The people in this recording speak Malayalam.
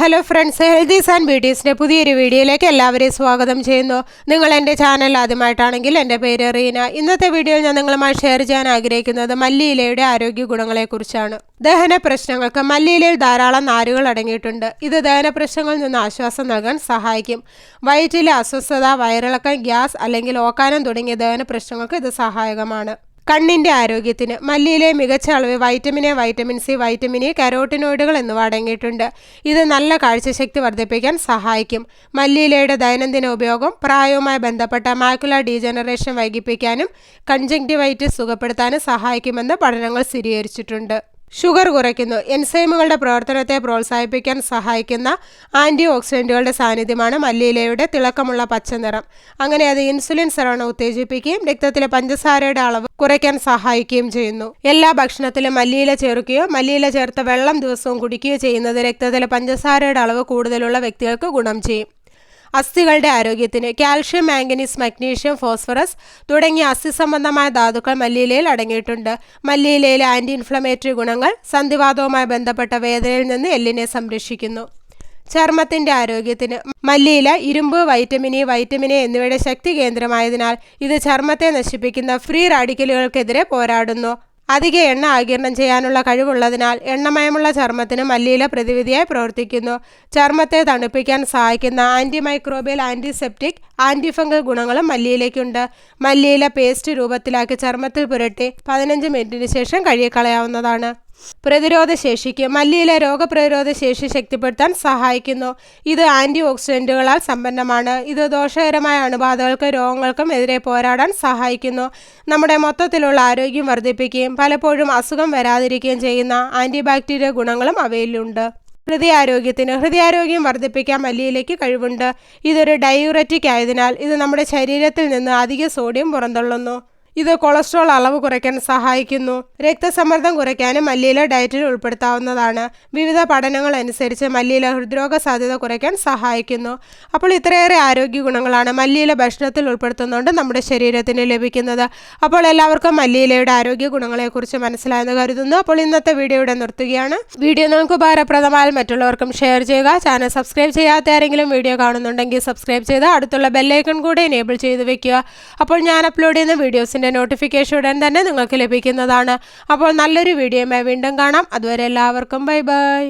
ഹലോ ഫ്രണ്ട്സ് ഹെൽത്തീസ് ആൻഡ് ബ്യൂട്ടീസിന്റെ പുതിയൊരു വീഡിയോയിലേക്ക് എല്ലാവരെയും സ്വാഗതം ചെയ്യുന്നു. നിങ്ങൾ എന്റെ ചാനൽ ആദ്യമായിട്ടാണെങ്കിൽ എന്റെ പേര് റീന. ഇന്നത്തെ വീഡിയോയിൽ ഞാൻ നിങ്ങളുമായി ഷെയർ ചെയ്യാൻ ആഗ്രഹിക്കുന്നത് മല്ലിയിലയുടെ ആരോഗ്യ ഗുണങ്ങളെക്കുറിച്ചാണ് ദഹന പ്രശ്നങ്ങൾക്ക് മല്ലിയിലയിൽ ധാരാളം നാരുകൾ അടങ്ങിയിട്ടുണ്ട്. ഇത് ദഹന പ്രശ്നങ്ങളിൽ നിന്ന് ആശ്വാസം നൽകാൻ സഹായിക്കും. വയറ്റിലെ അസ്വസ്ഥത വയറിളക്കം ഗ്യാസ് അല്ലെങ്കിൽ ഓക്കാനം തുടങ്ങിയ ദഹന പ്രശ്നങ്ങൾക്ക് ഇത് സഹായകമാണ്. കണ്ണിന്റെ ആരോഗ്യത്തിന് മല്ലിയിലെ മികച്ച അളവ് vitamin A vitamin C vitamin A കരോട്ടിനോയിഡുകൾ എന്നിവ അടങ്ങിയിട്ടുണ്ട്. ഇത് നല്ല കാഴ്ചശക്തി വർദ്ധിപ്പിക്കാൻ സഹായിക്കും. മല്ലിയിലയുടെ ദൈനംദിന ഉപയോഗം പ്രായവുമായി ബന്ധപ്പെട്ട മാക്കുല ഡീജനറേഷൻ വൈകിപ്പിക്കാനും കൺജങ്ക്റ്റിവൈറ്റിസ് സുഖപ്പെടുത്താനും സഹായിക്കുമെന്ന് പഠനങ്ങൾ സ്ഥിരീകരിച്ചിട്ടുണ്ട്. ഷുഗർ കുറയ്ക്കുന്നു. എൻസൈമുകളുടെ പ്രവർത്തനത്തെ പ്രോത്സാഹിപ്പിക്കാൻ സഹായിക്കുന്ന ആന്റി ഓക്സിഡന്റുകളുടെ സാന്നിധ്യമാണ് മല്ലിയിലയുടെ തിളക്കമുള്ള പച്ചനിറം അങ്ങനെ അത് ഇൻസുലിൻ സെറോണ ഉത്തേജിപ്പിക്കുകയും രക്തത്തിലെ പഞ്ചസാരയുടെ അളവ് കുറയ്ക്കാൻ സഹായിക്കുകയും ചെയ്യുന്നു. എല്ലാ ഭക്ഷണത്തിലും മല്ലിയില ചേർക്കുകയോ മല്ലിയില ചേർത്ത വെള്ളം ദിവസവും കുടിക്കുകയോ ചെയ്യുന്നത് രക്തത്തിലെ പഞ്ചസാരയുടെ അളവ് കൂടുതലുള്ള വ്യക്തികൾക്ക് ഗുണം ചെയ്യും. അസ്ഥികളുടെ ആരോഗ്യത്തിന് കാൽഷ്യം മാംഗനീസ് മഗ്നീഷ്യം ഫോസ്ഫറസ് തുടങ്ങിയ അസ്ഥി സംബന്ധമായ ധാതുക്കൾ മല്ലിയിലയിൽ അടങ്ങിയിട്ടുണ്ട്. മല്ലിയിലയിലെ ആന്റി ഇൻഫ്ലമേറ്ററി ഗുണങ്ങൾ സന്ധിവാതവുമായി ബന്ധപ്പെട്ട വേദനയിൽ നിന്ന് എല്ലിനെ സംരക്ഷിക്കുന്നു. ചർമ്മത്തിന്റെ ആരോഗ്യത്തിന് മല്ലിയില ഇരുമ്പ് വൈറ്റമിൻ ഇ വൈറ്റമിൻ എ എന്നിവയുടെ ശക്തി കേന്ദ്രമായതിനാൽ ഇത് ചർമ്മത്തെ നശിപ്പിക്കുന്ന ഫ്രീ റാഡിക്കലുകൾക്കെതിരെ പോരാടുന്നു. അധിക എണ്ണ ആകിരണം ചെയ്യാനുള്ള കഴിവുള്ളതിനാൽ എണ്ണമയമുള്ള ചർമ്മത്തിന് മല്ലിയില പ്രതിവിധിയായി പ്രവർത്തിക്കുന്നു. ചർമ്മത്തെ തണുപ്പിക്കാൻ സഹായിക്കുന്ന ആന്റിമൈക്രോബിയൽ ആന്റിസെപ്റ്റിക് ആന്റിഫംഗൽ ഗുണങ്ങളും മല്ലിയിലേക്കുണ്ട് മല്ലിയില പേസ്റ്റ് രൂപത്തിലാക്കി ചർമ്മത്തിൽ പുരട്ടി പതിനഞ്ച് മിനിറ്റിന് ശേഷം കഴുകിക്കളയാവുന്നതാണ്. പ്രതിരോധ ശേഷിക്ക് മല്ലിയിലെ രോഗപ്രതിരോധ ശേഷി ശക്തിപ്പെടുത്താൻ സഹായിക്കുന്നു. ഇത് ആന്റി ഓക്സിഡന്റുകളാൽ സമ്പന്നമാണ്. ഇത് ദോഷകരമായ അണുബാധകൾക്കും രോഗങ്ങൾക്കും എതിരെ പോരാടാൻ സഹായിക്കുന്നു. നമ്മുടെ മൊത്തത്തിലുള്ള ആരോഗ്യം വർദ്ധിപ്പിക്കുകയും പലപ്പോഴും അസുഖം വരാതിരിക്കുകയും ചെയ്യുന്ന ആന്റിബാക്ടീരിയ ഗുണങ്ങളും അവയിലുണ്ട്. ഹൃദയാരോഗ്യത്തിന് ഹൃദയാരോഗ്യം വർദ്ധിപ്പിക്കാൻ മല്ലിയിലേക്ക് കഴിവുണ്ട്. ഇതൊരു ഡയൂററ്റിക് ആയതിനാൽ ഇത് നമ്മുടെ ശരീരത്തിൽ നിന്ന് അധിക സോഡിയം പുറന്തള്ളുന്നു. ഇത് കൊളസ്ട്രോൾ അളവ് കുറയ്ക്കാൻ സഹായിക്കുന്നു. രക്തസമ്മർദ്ദം കുറയ്ക്കാനും മല്ലിയില ഡയറ്റിൽ ഉൾപ്പെടുത്താവുന്നതാണ്. വിവിധ പഠനങ്ങൾ അനുസരിച്ച് മല്ലിയില ഹൃദ്രോഗ സാധ്യത കുറയ്ക്കാൻ സഹായിക്കുന്നു. അപ്പോൾ ഇത്രയേറെ ആരോഗ്യ ഗുണങ്ങളാണ് മല്ലിയില ഭക്ഷണത്തിൽ ഉൾപ്പെടുത്തുന്നുകൊണ്ട് നമ്മുടെ ശരീരത്തിന് ലഭിക്കുന്നത്. അപ്പോൾ എല്ലാവർക്കും മല്ലിയിലയുടെ ആരോഗ്യ ഗുണങ്ങളെക്കുറിച്ച് മനസ്സിലായെന്ന് കരുതുന്നു. അപ്പോൾ ഇന്നത്തെ വീഡിയോ ഇവിടെ നിർത്തുകയാണ്. വീഡിയോ നിങ്ങൾക്ക് ഉപകാരപ്രദമായാൽ മറ്റുള്ളവർക്കും ഷെയർ ചെയ്യുക. ചാനൽ സബ്സ്ക്രൈബ് ചെയ്യാത്ത ആരെങ്കിലും വീഡിയോ കാണുന്നുണ്ടെങ്കിൽ സബ്സ്ക്രൈബ് ചെയ്ത് അടുത്തുള്ള ബെല്ലൈക്കൺ കൂടെ എനേബിൾ ചെയ്ത് വെക്കുക. അപ്പോൾ ഞാൻ അപ്ലോഡ് ചെയ്യുന്ന വീഡിയോസിന്റെ നോട്ടിഫിക്കേഷൻ ഉടൻ തന്നെ നിങ്ങൾക്ക് ലഭിക്കുന്നതാണ്. അപ്പോൾ നല്ലൊരു വീഡിയോയുമായി വീണ്ടും കാണാം. അതുവരെ എല്ലാവർക്കും ബൈ ബൈ